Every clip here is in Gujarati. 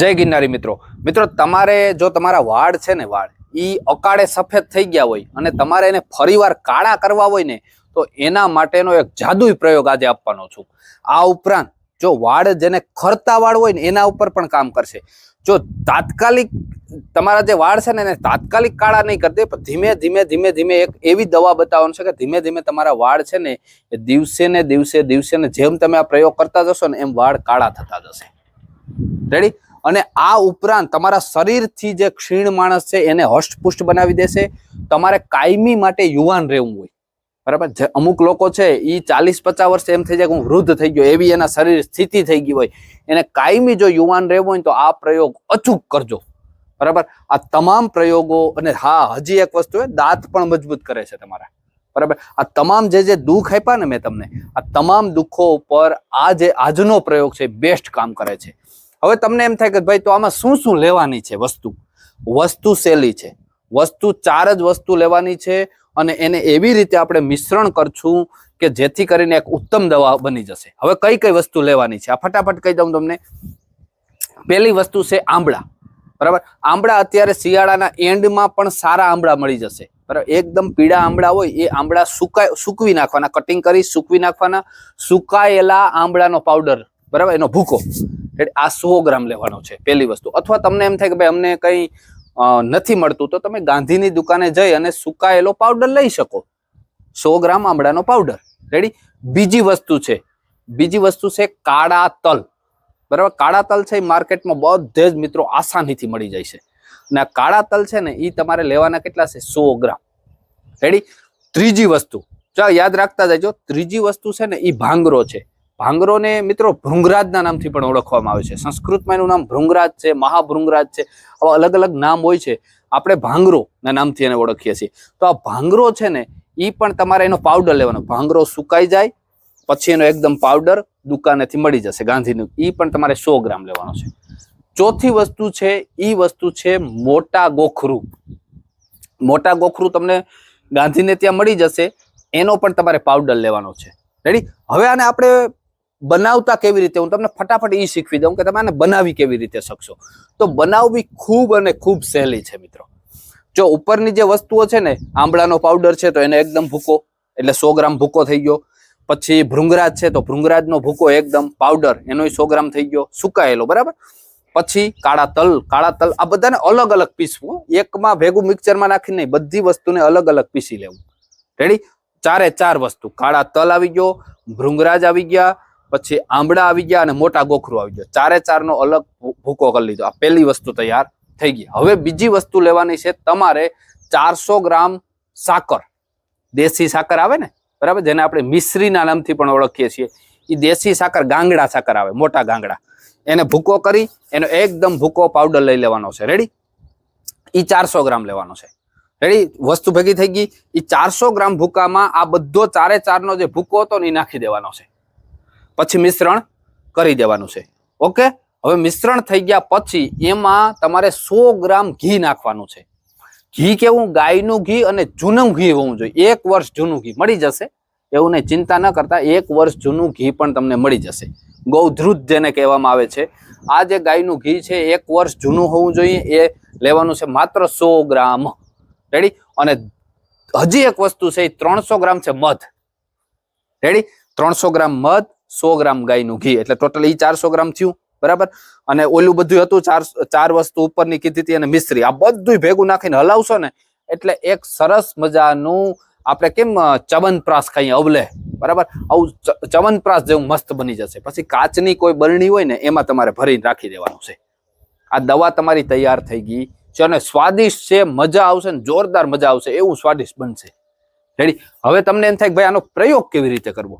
જય ગિરનારી મિત્રો. મિત્રો, તમારે જો તમારા વાળ છે ને વાળ, ઈ અકાળે સફેદ થઈ ગયા હોય અને તમારે એને ફરીવાર કાળા કરવા હોય ને, તો એના માટેનો એક જાદુઈ પ્રયોગ આજે આપવાનો છું. આ ઉપરાંત, જો વાળ જેને ખરતા વાળ હોય ને, એના ઉપર પણ કામ કરશે. જો તાત્કાલિક, તમારા જે વાળ છે ને, એને તાત્કાલિક કાળા નહીં કરી દે, પણ ધીમે ધીમે ધીમે ધીમે એક એવી દવા બતાવવાનું છે કે ધીમે ધીમે તમારા વાળ છે ને, એ દિવસે ને દિવસે દિવસે ને જેમ તમે આ પ્રયોગ કરતા જશો ને, એમ વાળ કાળા થતા જશે. રેડી અને આ ઉપરાંત તમારા શરીરથી જે ક્ષીણ માણસ છે એને હષ્ટપુષ્ટ બનાવી દેશે. તમારે કાયમી માટે યુવાન રહેવું હોય. બરાબર? જે અમુક લોકો છે એ ચાલીસ પચાસ વર્ષે એમ થઈ જાય કે હું વૃદ્ધ થઈ ગયો, એવી એના શરીર સ્થિતિ થઈ ગઈ હોય. એને કાયમી જો યુવાન રહેવું હોય તો આ પ્રયોગ અચૂક કરજો. બરાબર? આ તમામ પ્રયોગો અને હા, હજી એક વસ્તુ એ, દાંત પણ મજબૂત કરે છે તમારા. બરાબર? આ તમામ જે જે દુઃખ આપ્યા ને મેં તમને, આ તમામ દુઃખો ઉપર આ જે આજનો પ્રયોગ છે બેસ્ટ કામ કરે છે. હવે તમને એમ થાય કે ભાઈ તો આમાં શું શું લેવાની છે વસ્તુ? વસ્તુ શૈલી છે. વસ્તુ ચાર જ વસ્તુ લેવાની છે અને એને એવી રીતે આપણે મિશ્રણ કરશું કે જેથી કરીને એક ઉત્તમ દવા બની જશે. હવે કઈ કઈ વસ્તુ લેવાની છે? આ ફટાફટ કહી દઉં તમને. પહેલી વસ્તુ છે આંબળા. બરાબર? આંબળા અત્યારે શિયાળાના એન્ડમાં પણ સારા આંબળા મળી જશે. બરાબર? એકદમ પીળા આંબળા હોય, એ આંબળા સુકાય સૂકવી નાખવાના કટિંગ કરી સૂકવી નાખવાના, સુકાયેલા આંબળાનો પાવડર બરાબર? એનો ભૂકો. આ સો ગ્રામ લેવાનો છે, પહેલી વસ્તુ. અથવા તમને એમ થાય કે ભાઈ અમને કંઈ નથી મળતું, તો તમે ગાંધીની દુકાને જઈ અને સુકાયેલો પાવડર લઈ શકો. સો ગ્રામ આંબળાનો પાવડર રેડી બીજી વસ્તુ છે. બીજી વસ્તુ છે કાળા તલ. બરાબર? કાળા તલ છે એ માર્કેટમાં બધે જ મિત્રો આસાનીથી મળી જાય છે. અને આ કાળા તલ છે ને એ તમારે લેવાના કેટલા છે? સો ગ્રામ. રેડી ત્રીજી વસ્તુ. ચાલો યાદ રાખતા જજો. ત્રીજી વસ્તુ છે ને એ ભાંગરો છે. ભાંગરોને મિત્રો ભૃંગરાજના નામથી પણ ઓળખવામાં આવે છે. સંસ્કૃતમાં એનું નામ ભૃંગરાજ છે, મહાભૃંગરાજ છે, આવા અલગ અલગ નામ હોય છે. આપણે ભાંગરોના નામથી એને ઓળખીએ છીએ. તો આ ભાંગરો છે ને એ પણ તમારે એનો પાવડર લેવાનો. ભાંગરો સુકાઈ જાય, પછી એનો એકદમ પાવડર દુકાનેથી મળી જશે, ગાંધીનું. એ પણ તમારે સો ગ્રામ લેવાનો છે. ચોથી વસ્તુ છે એ વસ્તુ છે મોટા ગોખરું. મોટા ગોખરું તમને ગાંધીને ત્યાં મળી જશે, એનો પણ તમારે પાવડર લેવાનો છે. રેડી હવે આને આપણે બનાવતા કેવી રીતે? હું તમને ફટાફટ એ શીખવી દઉં કે તમે આને બનાવી કેવી રીતે શકશો. તો બનાવવી ખૂબ અને ખૂબ સહેલી છે મિત્રો. જો ઉપરની જે વસ્તુઓ છે ને, આંબળાનો પાવડર છે તો એને એકદમ ભૂકો, એટલે સો ગ્રામ ભૂકો થઈ ગયો. પછી ભૃંગરાજ છે તો ભૃંગરાજનો ભૂકો એકદમ પાવડર એનો સો ગ્રામ થઈ ગયો, સુકાયેલો, બરાબર? પછી કાળા તલ કાળા તલ, આ બધાને અલગ અલગ પીસવું એકમાં ભેગું મિક્સરમાં નાખીને બધી વસ્તુને અલગ અલગ પીસી લેવું. રેડી ચારે ચાર વસ્તુ. કાળા તલ આવી ગયો, ભૃંગરાજ આવી ગયા પછી આંબળા આવી ગયા અને મોટા ગોખરું આવી ગયો. ચારે ચારનો અલગ ભૂકો કરી લીધો. આ પહેલી વસ્તુ તૈયાર થઈ ગઈ. હવે બીજી વસ્તુ લેવાની છે તમારે ચારસો ગ્રામ સાકર. દેશી સાકર આવે ને? બરાબર? જેને આપણે મિશ્રીના નામથી પણ ઓળખીએ છીએ. એ દેશી સાકર, ગાંગડા સાકર આવે, મોટા ગાંગડા. એને ભૂકો કરી, એનો એકદમ ભૂકો પાવડર લઈ લેવાનો છે. રેડી એ ચારસો ગ્રામ લેવાનો છે. રેડી વસ્તુ ભેગી થઈ ગઈ. એ ચારસો ગ્રામ ભૂકામાં આ બધો ચારે ચારનો જે ભૂકો હતો ને એ નાખી દેવાનો છે. પછી મિશ્રણ કરી દેવાનું છે. ઓકે હવે મિશ્રણ થઈ ગયા પછી એમાં તમારે સો ગ્રામ ઘી નાખવાનું છે. ઘી કેવું? ગાયનું ઘી અને જૂનું ઘી હોવું જોઈએ. એક વર્ષ જૂનું ઘી મળી જશે. એવું નહીં, ચિંતા ન કરતા. એક વર્ષ જૂનું ઘી પણ તમને મળી જશે. ગૌધૃત જેને કહેવામાં આવે છે. આ જે ગાયનું ઘી છે, એક વર્ષ જૂનું હોવું જોઈએ. એ લેવાનું છે માત્ર સો ગ્રામ. રેડી અને હજી એક વસ્તુ છે, એ ત્રણસો ગ્રામ છે મધ. રેડી ત્રણસો ગ્રામ મધ સો ગ્રામ ગાયનું ઘી. એટલે ટોટલ એ ચારસો ગ્રામ થયું, બરાબર? અને ઓલું બધું હતું ચાર ચાર વસ્તુ ઉપરની કીધી હતી અને મિશ્રી. આ બધું ભેગું નાખીને હલાવશો ને, એટલે એક સરસ મજાનું આપણે કેમ ચવનપ્રાસ ખાઈએ અવલે, બરાબર? આવું ચવનપ્રાસ જેવું મસ્ત બની જશે. પછી કાચની કોઈ બરણી હોય ને, એમાં તમારે ભરીને રાખી દેવાનું છે. આ દવા તમારી તૈયાર થઈ ગઈ છે અને સ્વાદિષ્ટ છે, મજા આવશે ને, જોરદાર મજા આવશે, એવું સ્વાદિષ્ટ બનશે. રેડી હવે તમને એમ થાય કે ભાઈ આનો પ્રયોગ કેવી રીતે કરવો?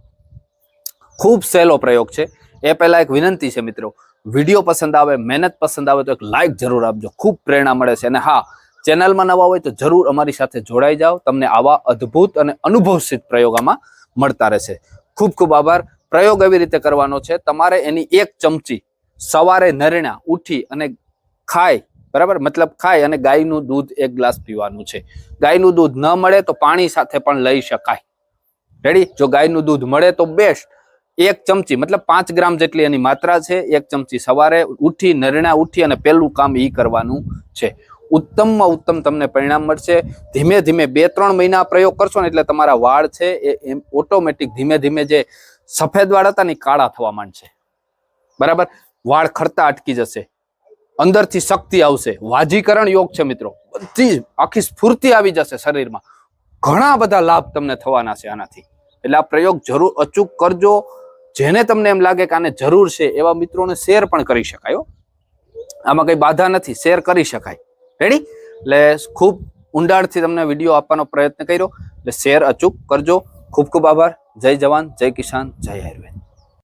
ખૂબ સહેલો પ્રયોગ છે. એ પહેલાં એક વિનંતી છે મિત્રો. વીડિયો પસંદ આવે, મહેનત પસંદ આવે તો એક લાઈક જરૂર આપજો. ખૂબ પ્રેરણા મળે છે. અને હા, ચેનલમાં નવા હોય તો જરૂર અમારી સાથે જોડાઈ જાઓ. તમને આવા અદ્ભુત અને અનુભવસિત પ્રયોગ આમાં મળતા રહેશે. ખૂબ ખૂબ આભાર. પ્રયોગ એવી રીતે કરવાનો છે. તમારે એની એક ચમચી સવારે નરણા, ઉઠી અને ખાય, બરાબર? મતલબ ખાય અને ગાયનું દૂધ એક ગ્લાસ પીવાનું છે. ગાયનું દૂધ ન મળે તો પાણી સાથે પણ લઈ શકાય. રેડી જો ગાયનું દૂધ મળે તો બેસ્ટ એક ચમચી, મતલબ પાંચ ગ્રામ જેટલી એની માત્રા છે, એક ચમચી સવારે ઉઠી, નરણા ઉઠી અને પહેલું કામ એ કરવાનું છે. ઉત્તમમાં ઉત્તમ તમને પરિણામ મળશે. ધીમે ધીમે બે, ત્રણ મહિના પ્રયોગ કરશો ને એટલે તમારા વાળ છે એ ઓટોમેટિક ધીમે ધીમે જે સફેદ વાળ હતા ને કાળા થવા માંડશે. બરાબર? વાળ ખરતા અટકી જશે. અંદરથી શક્તિ આવશે. વાજીકરણ યોગ છે મિત્રો. બધી આખી સ્ફૂર્તિ આવી જશે શરીરમાં. ઘણા બધા લાભ તમને થવાના છે આનાથી. એટલે આ પ્રયોગ જરૂર અચૂક કરજો. જેને તમને એમ લાગે કે આને જરૂર છે એવા મિત્રોને શેર પણ કરી શકાય આમાં કંઈ બાધા નથી, શેર કરી શકાય. રેડી એટલે ખૂબ ઊંડાણથી તમને વીડિયો આપવાનો પ્રયત્ન કર્યો. એટલે શેર અચૂક કરજો. ખૂબ ખૂબ આભાર. જય જવાન, જય કિસાન, જય આયુર્વેદ.